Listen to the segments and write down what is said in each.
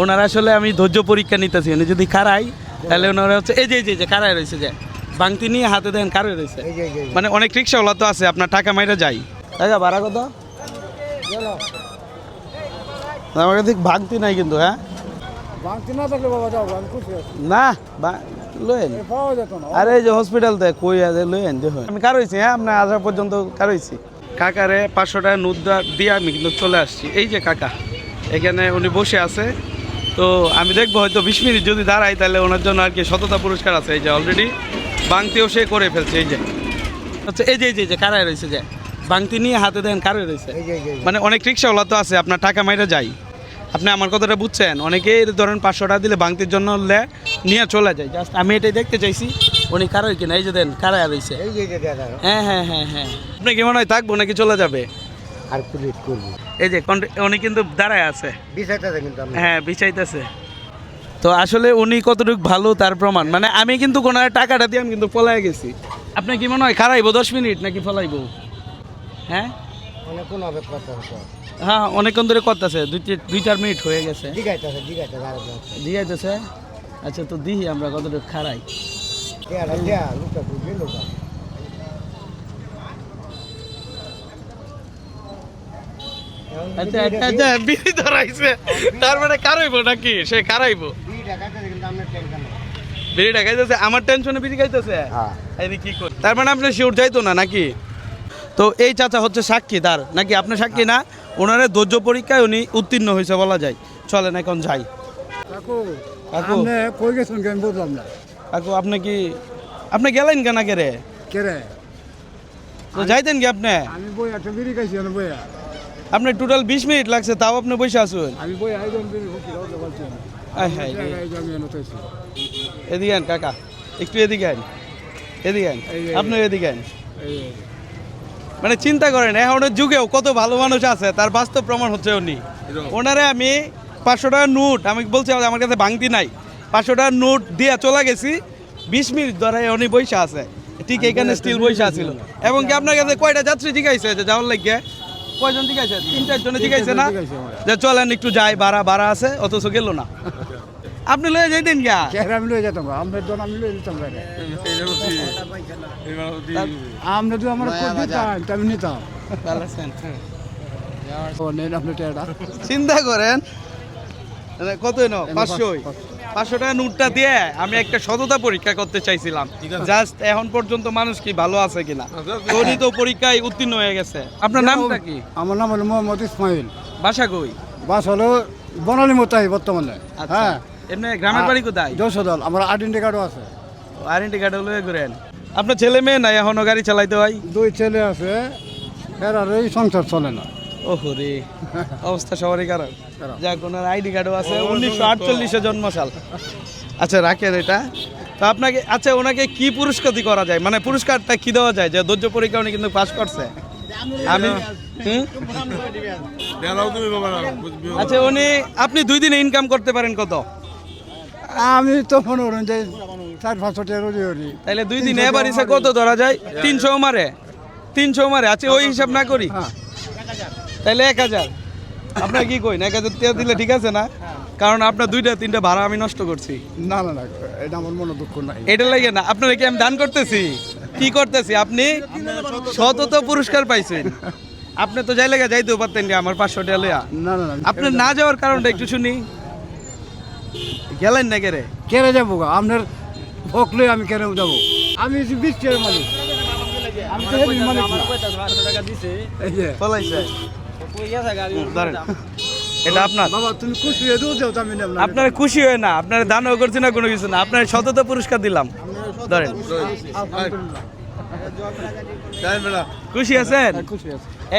ওনারা আসলে আমি ধৈর্য পরীক্ষা নিতেছি। উনি যদি খারাই তাহলে ওনারা হচ্ছে এই যে এই যে, কারাই রয়েছে যে বাংতি নিয়ে হাতে দেন কারে রয়েছে। মানে অনেক রিক্সাওয়ালা তো আছে আপনার টাকা মাইরা যাই টাকা ভাড়া কত? আমার কাছে ভাঙতি নাই কিন্তু হ্যাঁ? না থাকলে বাবা যাও আমি খুশি আছি। না লয়েন এ পাওয়া যেত না। আরে এই যে হসপিটাল তে কই আছে লয়েন দেখুন। আমি কার হয়েছি হ্যাঁ আপনার পর্যন্ত কার কাকারে পাঁচশো টাকা নোট দেওয়া- দিয়ে আমি কিন্তু চলে আসছি। এই যে কাকা এখানে উনি বসে আছে। তো আমি দেখব হয়তো বিশ মিনিট যদি দাঁড়াই তাহলে ওনার জন্য আর কি সততা পুরস্কার আছে এই যে অলরেডি বাংতিও সে করে ফেলছে এই যে। আচ্ছা এই যে এই যে, কারায় রয়েছে যে। বাংতি নিয়ে হাতে দেন কারে রয়েছে। মানে অনেক রিক্সাওয়ালা তো আছে আপনার টাকা মাইরা যাই আপনি আমার কথাটা বুঝছেন? অনেকে ধরেন পাঁচশো টাকা দিলে বাংতির জন্য নিয়ে চলে যায়। জাস্ট আমি এটাই দেখতে চাইছি উনি কারার কিনা এই যে দেন কারায় রয়েছে। হ্যাঁ হ্যাঁ হ্যাঁ হ্যাঁ। আপনি কেমন হয় থাকব নাকি চলে যাবে? আর করব। এই যে উনি কিন্তু দাঁড়ায় আছে। বিষয়টাতে কিন্তু আমি। হ্যাঁ বিছাইতেছে। তো আসলে উনি কতটুকু ভালো তার প্রমাণ। মানে আমি কিন্তু কোনো টাকাটা দিয়ে আমি কিন্তু পলাই গেছি। আপনি কি মনে হয় খারাইবো দশ মিনিট নাকি ফলাইবো? হ্যাঁ? অনেকক্ষণ হবে কথা হ্যাঁ অনেকক্ষণ ধরে করতেছে। দুই দুই চার মিনিট হয়ে গেছে। জিগাইতেছে জিগাইতেছে দিয়াইতেছে আচ্ছা তো দিহি আমরা কতটুকু খারাই দেয়া দেয়া লুকা বুঝলি লুকা আচ্ছা আচ্ছা আচ্ছা বিড়ি ধরাইছে। তার মানে কারাইবো নাকি? সে কারাইবো। বিড়ি খাইতেছে আমার টেনশনে বিড়ি খাইতেছে? হ্যাঁ। এই কি করি তার মানে আপনি শিওর যাইতো না নাকি? তো এই চাচা হচ্ছে সাক্ষী তার। নাকি আপনি সাক্ষী না? ওনার ধৈর্য পরীক্ষায় উনি উত্তীর্ণ হয়েছে বলা যায়। চলেন এখন যাই। কাকু। আপনি কই গেছেন কেন বুঝলাম না। কাকু আপনি কি আপনি গেলেন কেন আগে রে? কে রে? তো যাইতেন কি আপনি? আমি বই একটা বিড়ি খাইছি না বইয়া। আপনি টোটাল বিশ মিনিট লাগছে তাও আপনি বসে আসুন আমি বই এদিকে আন কাকা একটু এদিকে আন। এদিকে আন। আপনি এদিকে আন। মানে চিন্তা করেন এখনের যুগেও কত ভালো মানুষ আছে তার বাস্তব প্রমাণ হচ্ছে উনি। ওনারে আমি পাঁচশো টাকার নোট আমি বলছি আমার কাছে ভাঙতি নাই। পাঁচশো টাকার নোট দিয়ে চলে গেছি বিশ মিনিট ধরে উনি বৈশা আছে। ঠিক এখানে স্টিল বৈশা ছিল এবং কি আপনার কাছে কয়টা যাত্রী জিজ্ঞাসা যে যাওয়ার লাগে কয়জন জিজ্ঞাসা তিন চারজনে জিজ্ঞাসা না? যে চলেন একটু যাই ভাড়া ভাড়া আছে অথচ গেল না। আপনি লয়ে যাইতেন গা আমি লয়ে যেতাম আমাদের জন আমি লয়ে যেতাম আপনি তো আমার দিতাম আমি নিতাম চিন্তা করেন। মানে কত এনো পাঁচশোই। পাঁচশো টাকা নোটটা দিয়ে আমি একটা সততা পরীক্ষা করতে চাইছিলাম। জাস্ট এখন পর্যন্ত মানুষ কি ভালো আছে কিনা? তো পরীক্ষায় উত্তীর্ণ হয়ে গেছে। আপনার নামটা কি? আমার নাম হলো মোহাম্মদ ইসমাইল। বাসা কই? বাস হলো বনালী মোতাই বর্তমানে। আচ্ছা। হ্যাঁ। এমনি গ্রামের বাড়ি কোথায়? যশোদল আমার আইডেন্টি কার্ডও আছে। আরেন্টি কার্ড হলো ঘুরেন। আপনার ছেলে মেয়ে নাই এখনও গাড়ি চালাইতে হয়? দুই ছেলে আছে এর সংসার চলে না। ওহো রে অবস্থা সবারই খারাপ। যাক ওনার আইডি কার্ডও আছে উনিশশো আটচল্লিশে জন্মসাল। আচ্ছা রাখেন এটা। তো আপনাকে আচ্ছা ওনাকে কি পুরস্কার করা যায়? মানে পুরস্কারটা কি দেওয়া যায়? যে ধৈর্য পরীক্ষা উনি কিন্তু পাস করছে। আমি হুম? আচ্ছা উনি আপনি দুই দিনে ইনকাম করতে পারেন কত? আমি তো মনে করেন যে চার পাঁচশো টাকা রোজি করি। তাহলে দুই দিনে এবার ইসে কত ধরা যায়? তিনশো মারে। তিনশো মারে। আচ্ছা ওই হিসাব না করি। হ্যাঁ। তাহলে এক হাজার। আপনার কি কই না এক হাজার টাকা দিলে ঠিক আছে না? কারণ আপনার দুইটা তিনটা ভাড়া আমি নষ্ট করছি। না না না এটা আমার মনে দুঃখ নাই। এটা লাগে না। আপনারা কি আমি দান করতেছি? কি করতেছি? আপনি শতত পুরস্কার পাইছেন। আপনি তো যাই লেগে যাইতেও পারতেন যে আমার পাঁচশো টাকা লইয়া। না না না আপনার না যাওয়ার কারণটা একটু শুনি। গেলেন না কেরে কেড়ে যাব গা? আপনার লই আমি কেড়ে যাব? আমি বিশ টাকার মালিক। আমি তো মালিক এই যে এটা আপনার? বাবা তুমি খুশি হয়ে দিও আমি নেব না। আপনার খুশি হয় না আপনার দানও করছি না কোনো কিছু না। আপনার শতত পুরস্কার দিলাম। ধরেন খুশি আছেন?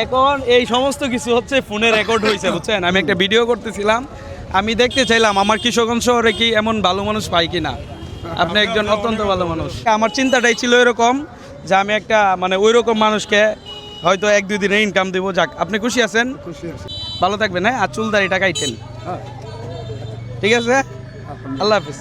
এখন এই সমস্ত কিছু হচ্ছে ফোনে রেকর্ড হয়েছে বুঝছেন? আমি একটা ভিডিও করতেছিলাম। আমি দেখতে চাইলাম আমার কিশোরগঞ্জ শহরে কি এমন ভালো মানুষ পাই কিনা? আপনি একজন অত্যন্ত ভালো মানুষ। আমার চিন্তাটাই ছিল এরকম যে আমি একটা মানে ওই রকম মানুষকে হয়তো এক দুই দিনে ইনকাম দেবো যাক আপনি খুশি আছেন? খুশি আছেন ভালো থাকবেন হ্যাঁ? আর চুলদারিটা কাইটেন হ্যাঁ। ঠিক আছে? আল্লাহ হাফিজ।